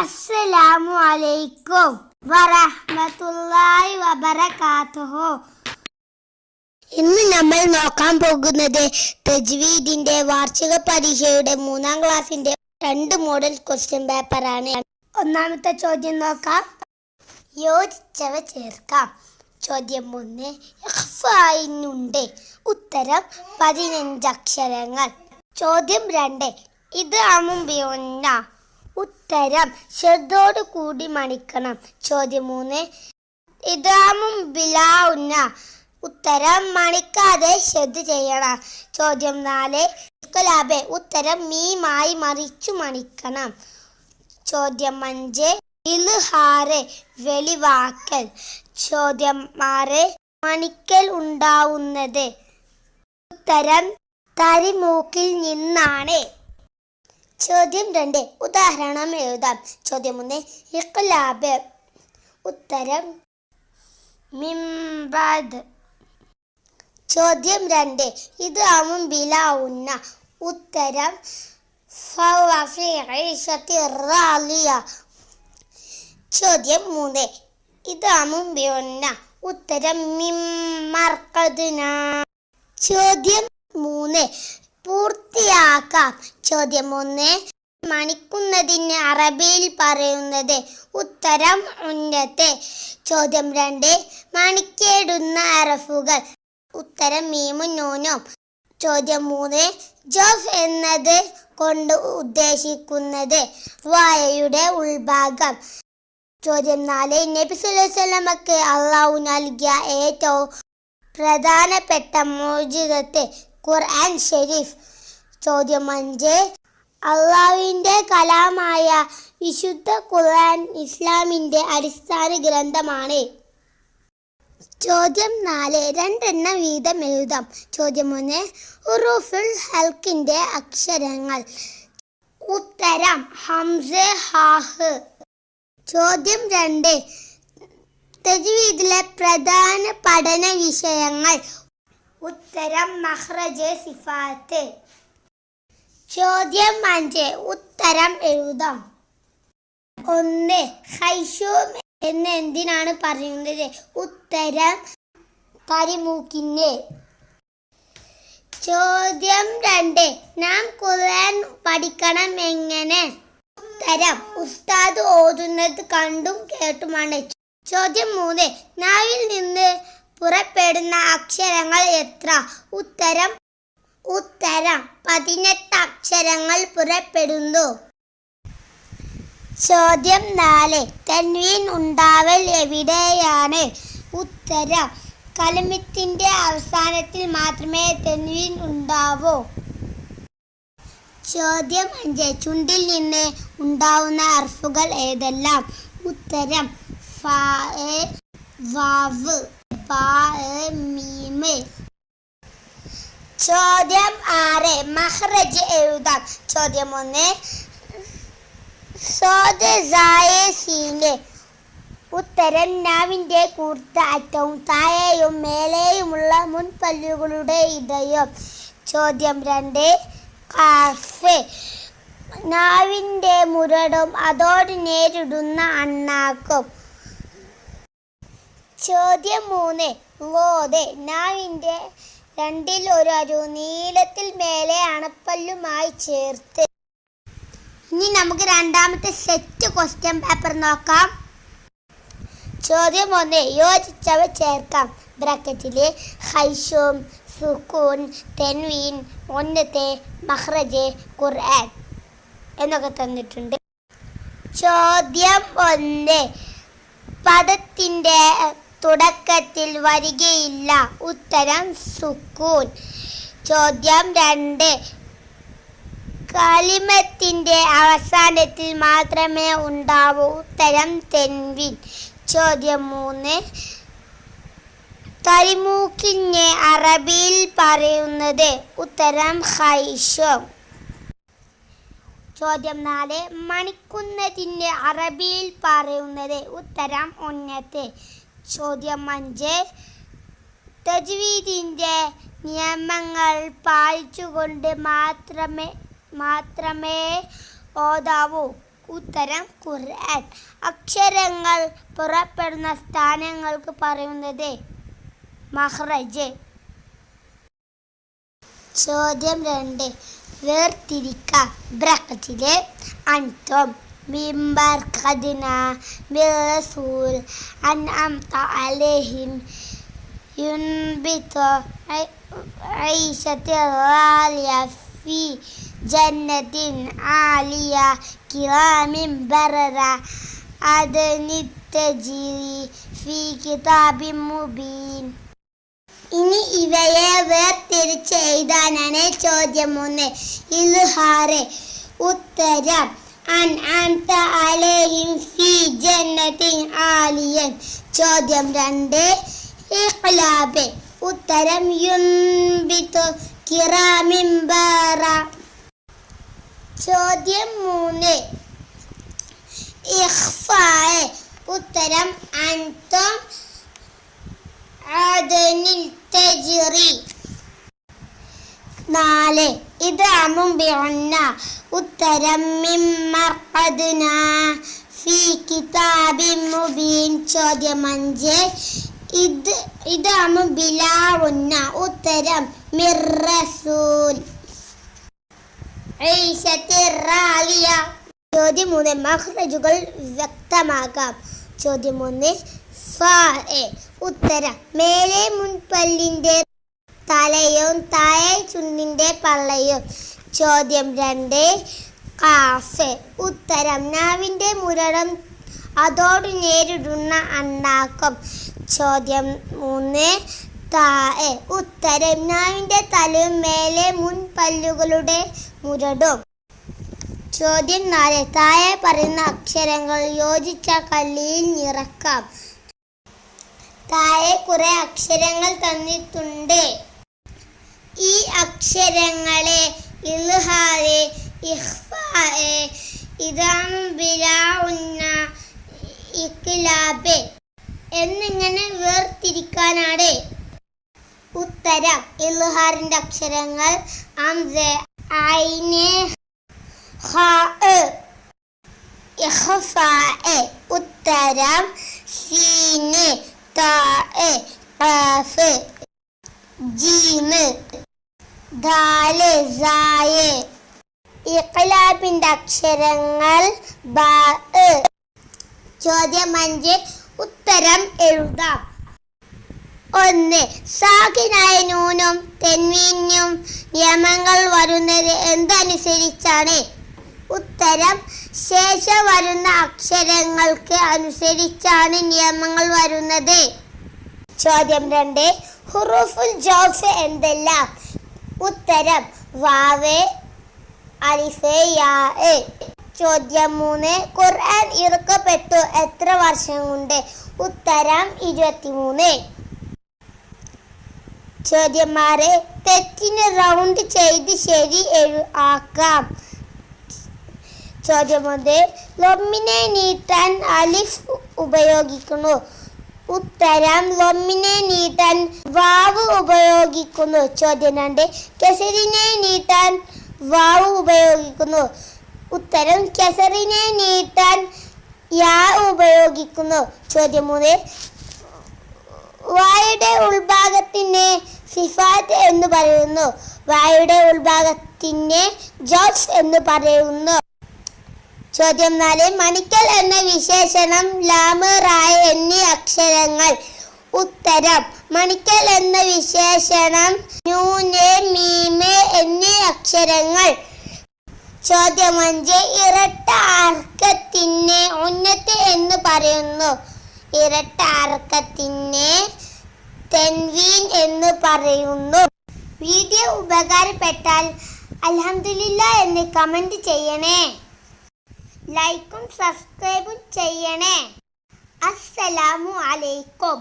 അസ്സലാമു അലൈക്കും വറഹ്മത്തുള്ളാഹി വബറകാതുഹു. ഇന്ന് നമ്മൾ നോക്കാൻ പോകുന്നത് തജ്വീദിന്റെ വാർഷിക പരീക്ഷയുടെ മൂന്നാം ക്ലാസ്സിന്റെ രണ്ട് മോഡൽ ക്വസ്റ്റ്യൻ പേപ്പർ ആണ്. ഒന്നാമത്തെ ചോദ്യം നോക്കാം. യോജിച്ചവ ചേർക്കാം. ചോദ്യം ഒന്ന് ഇഖ്ഫായിനുണ്ട്. ഉത്തരം പതിനഞ്ച് അക്ഷരങ്ങൾ. ചോദ്യം രണ്ട് ഇത് അമുമ്പിയൊന്ന ഉത്തരം ശ്രദ്ധയോട് കൂടി മണിക്കണം. ചോദ്യം മൂന്ന്. ഇതാമും ബിലാവുന്ന ഉത്തരം മണിക്കാതെ ശ്രദ്ധ ചെയ്യണം. ചോദ്യം നാല്. ഇഖ്ലാബെ ഉത്തരം മീമായി മറിച്ചു മണിക്കണം. ചോദ്യം അഞ്ച്. ഇൽഹാറ് വെളിവാക്കൽ. ചോദ്യം ആറ്. മണിക്കൽ ഉണ്ടാവുന്നത്. ഉത്തരം തരിമൂക്കിൽ നിന്നാണ്. ചോദ്യം രണ്ട്. ഉദാഹരണം എഴുതാം. ചോദ്യം ഒന്ന്. ഇഖ്ലാബ്. ഉത്തരം മിംബാദ്. ചോദ്യം രണ്ട്. ഇത് അമും ബിലാവുന്ന. ഉത്തരം ചോദ്യം മൂന്ന്. ഇത് അമും ബിയുന്ന. ഉത്തരം മിമ്മർക്കദിന ചോദ്യം മൂന്ന്. പൂർത്തിയാക്കാം. ചോദ്യം ഒന്ന് മണിക്കുന്നതിന് അറബിയിൽ പറയുന്നത് ഉത്തരം ഉന്നത്തെ. ചോദ്യം രണ്ട് മണിക്കേടുന്ന അറഫുകൾ. ഉത്തരം മീമും നൂനും. ചോദ്യം മൂന്ന് ജോഫ് എന്നത് കൊണ്ട് ഉദ്ദേശിക്കുന്നത് വായയുടെ ഉൾഭാഗം. ചോദ്യം നാല് നബി സുല്ലമക്ക് അള്ളാഹു നൽകിയ ഏറ്റവും പ്രധാനപ്പെട്ട മോചിതത്തെ ഖുർആൻ ഷെരീഫ് ചോദ്യം അഞ്ച്. അള്ളാവിന്റെ കലാമായ വിശുദ്ധ ഖുർആൻ ഇസ്ലാമിന്റെ അടിസ്ഥാന ഗ്രന്ഥമാണ്. ചോദ്യം നാല്. രണ്ടെണ്ണം വീതം എഴുതാം. ചോദ്യം ഒന്ന്. ഉറൂഫുൽ ഹൽക്കിന്റെ അക്ഷരങ്ങൾ. ഉത്തരം ഹംസ ഹാഹ്. ചോദ്യം രണ്ട്. തജ്വീദിലെ പ്രധാന പഠന വിഷയങ്ങൾ. ഉത്തരം മഹ്റജ് സിഫാത്ത്. ചോദ്യം അഞ്ച്. ഉത്തരം എഴുതാം. ഒന്ന് ഹൈഷൂം എന്ന് എന്തിനാണ് പറയുന്നത്? ഉത്തരം കരിമൂക്കിന് ചോദ്യം രണ്ട്. നാം ഖുർആൻ പഠിക്കണം എങ്ങനെ ഉത്തരം. ഉസ്താദ് ഓതുന്നത് കണ്ടും കേട്ടുമാണ്. ചോദ്യം മൂന്ന്. നാവിൽ നിന്ന് പുറപ്പെടുന്ന അക്ഷരങ്ങൾ എത്ര? ഉത്തരം ഉത്തരം. പതിനെട്ട് അക്ഷരങ്ങൾ പുറപ്പെടുന്നു. ചോദ്യം നാല്. തൻവീൻ ഉണ്ടാവൽ എവിടെയാണ്? ഉത്തരം. കലമിത്തിന്റെ അവസാനത്തിൽ മാത്രമേ തെൻവീൻ ഉണ്ടാവൂ. ചോദ്യം അഞ്ച്. ചുണ്ടിൽ നിന്ന് ഉണ്ടാവുന്ന അർഫുകൾ ഏതെല്ലാം? ഉത്തരം ഫ വാവ്. പ ചോദ്യം ആറ്. മഹ്റജ് എഴുതാം. ചോദ്യം ഒന്ന്. സീന്. ഉത്തരം നാവിന്റെ കൂർത്ത അറ്റവും താഴെയും മേലെയുമുള്ള മുൻപല്ലുകളുടെ ഇടയും. ചോദ്യം രണ്ട്. കാഫ്. നാവിന്റെ മുരടും അതോട് നേരിടുന്ന അണ്ണാക്കും. ചോദ്യം മൂന്ന്. ലോതെ നാവിന്റെ രണ്ടിൽ ഒരു അരു നീളത്തിൽ മേലെ അണപ്പല്ലുമായി ചേർത്ത്. ഇനി നമുക്ക് രണ്ടാമത്തെ സെറ്റ് ക്വസ്റ്റ്യൻ പേപ്പർ നോക്കാം. ചോദ്യം ഒന്ന് യോജിച്ചവ ചേർക്കാം. ബ്രാക്കറ്റിൽ ഹൈഷോം സുക്കൂൻ തെൻവീൻ ഒന്നത്തെ മഹ്റജ് ഖുർആൻ എന്നൊക്കെ തന്നിട്ടുണ്ട്. ചോദ്യം ഒന്ന് പദത്തിന്റെ തുടക്കത്തിൽ വരികയില്ല. ഉത്തരം സുക്കൂൻ. ചോദ്യം രണ്ട്. കാലിമത്തിന്റെ അവസാനത്തിൽ മാത്രമേ ഉണ്ടാവൂ. ഉത്തരം തെൻവിൻ. ചോദ്യം മൂന്ന്. കരിമൂക്കിനെ അറബിയിൽ പറയുന്നത് ഉത്തരം ഹൈഷോ ചോദ്യം നാല്. മണിക്കുന്നതിന്റെ അറബിയിൽ പറയുന്നത് ഉത്തരം ഉന്നത്ത് ചോദ്യം അഞ്ച്. തജ്വീദിന്റെ നിയമങ്ങൾ പാലിച്ചുകൊണ്ട് മാത്രമേ മാത്രമേ ഓതാവൂ. ഉത്തരം ഖുർആൻ. അക്ഷരങ്ങൾ പുറപ്പെടുന്ന സ്ഥാനങ്ങൾക്ക് പറയുന്നത് മഹ്റജ്. ചോദ്യം രണ്ട്. വേർതിരിക്ക. ബ്രഹത്തിലെ അൻതം മിമ്പർ ഖദിന ബിറസൂൽ അൻഅംത അലൈഹിം ينبت عيشة غالية في جنة عالية كرام بررة عدن تجري في كتاب مبين ഇനി ഇവയെ വേർതിരിച്ച് എഴുതാനാണ് ചോദ്യം ഒന്ന് ഇൽഹാറ് ഉത്തരം അൻ അൻത അലൈഹിം ഫി ജന്നത്തിൻ ആലിയൻ. ചോദ്യം രണ്ട് ഇഖ്ലാബ്. ഉത്തരം യുംബിതു കിറാമിൻ ബറ. ചോദ്യം മൂന്ന് ഇഖ്ഫായ്. ഉത്തരം അൻതും ആദനിൽ തജ്രി. നാല് ഇതാമും ബിഅന്ന. ഉത്തരം മിമ്മർഖദ്ന ഫി കിതാബിൻ മുബീൻ. ചോദ്യം അഞ്ച് ഇത് ഇതാണ് ബിലാവുന്ന ഉത്തരം മിർറസൂൽ ചോദ്യം മൂന്ന് മഹ്റജുകൾ വ്യക്തമാക്കാം. ചോദ്യം മൂന്ന് ഉത്തരം മേലെ മുൻപല്ലിന്റെ തലയും താഴെ ചുണ്ടിന്റെ പള്ളയും. ചോദ്യം രണ്ട്. കാഫ് ഉത്തരം നാവിന്റെ മുരടം അതോട് നേരിടുന്ന അണ്ണാക്കം. ചോദ്യം മൂന്ന്. താഴെ ഉത്തരം നാവിന്റെ തലയും മേലെ മുൻപല്ലുകളുടെ മുരടും. ചോദ്യം നാല്. താഴെ പറയുന്ന അക്ഷരങ്ങൾ യോജിച്ച കള്ളിയിൽ നിറക്കാം. താഴെ കുറെ അക്ഷരങ്ങൾ തന്നിട്ടുണ്ട്. ഈ അക്ഷരങ്ങളെ എന്നിങ്ങനെ വേർതിരിക്കാനാണ്. ഉത്തരം ഇൽഹാറിന്റെ അക്ഷരങ്ങൾ ഉത്തരം സീന് ജീമ് അക്ഷരങ്ങൾ ബാ ചോദ്യം അഞ്ച് ഉത്തരം എഴുതാം. ഒന്ന് സാഖിനായ നൂനും തെൻവീനും നിയമങ്ങൾ വരുന്നത് എന്തനുസരിച്ചാണ്? ഉത്തരം ശേഷം വരുന്ന അക്ഷരങ്ങൾക്ക് അനുസരിച്ചാണ് നിയമങ്ങൾ വരുന്നത്. ചോദ്യം രണ്ട് ഹുറൂഫുൽ ജോഫ് എന്തെല്ലാം? ഉത്തരം. വാവേ. ചോദ്യം മൂന്ന്. ഖുർആൻ ഇറക്കപ്പെട്ടു എത്ര വർഷം കൊണ്ട്? ഉത്തരം ഇരുപത്തിമൂന്ന്. ചോദ്യം ആറ്. തെറ്റിന് റൗണ്ട് ചെയ്ത് ശരി ആക്കാം. ചോദ്യം ഒന്ന്. ലൊമ്മിനെ നീട്ടാൻ അലിഫ് ഉപയോഗിക്കുന്നു. ഉത്തരം ലൊമ്മിനെ നീട്ടാൻ വാവ് ഉപയോഗിക്കുന്നു. ചോദ്യം രണ്ട് കെസറിനെ നീട്ടാൻ വാവ് ഉപയോഗിക്കുന്നു. ഉത്തരം കെസറിനെ നീട്ടാൻ യാ ഉപയോഗിക്കുന്നു. ചോദ്യം മൂന്ന് വായുടെ ഉൾഭാഗത്തിനെ സിഫാത്ത് എന്ന് പറയുന്നു. വായുടെ ഉൾഭാഗത്തിനെ ജോസ് എന്ന് പറയുന്നു. ചോദ്യം നാല് മണിക്കൽ എന്ന വിശേഷണം ലാമ് റായ് എന്നീ അക്ഷരങ്ങൾ. ഉത്തരം മണിക്കൽ എന്ന വിശേഷണം ന്യൂന് മീമെ എന്നീ അക്ഷരങ്ങൾ. ചോദ്യം അഞ്ച് ഇരട്ട അർക്കത്തിനെ ഉന്നത്ത് എന്ന് പറയുന്നു. ഇരട്ട അർക്കത്തിനെ തെൻവീൻ എന്ന് പറയുന്നു. വീഡിയോ ഉപകാരപ്പെട്ടാൽ അലഹമില്ല എന്ന് കമന്റ് ചെയ്യണേ. ലൈക്കും സബ്സ്ക്രൈബും ചെയ്യണേ. അസ്സലാമു അലൈക്കും.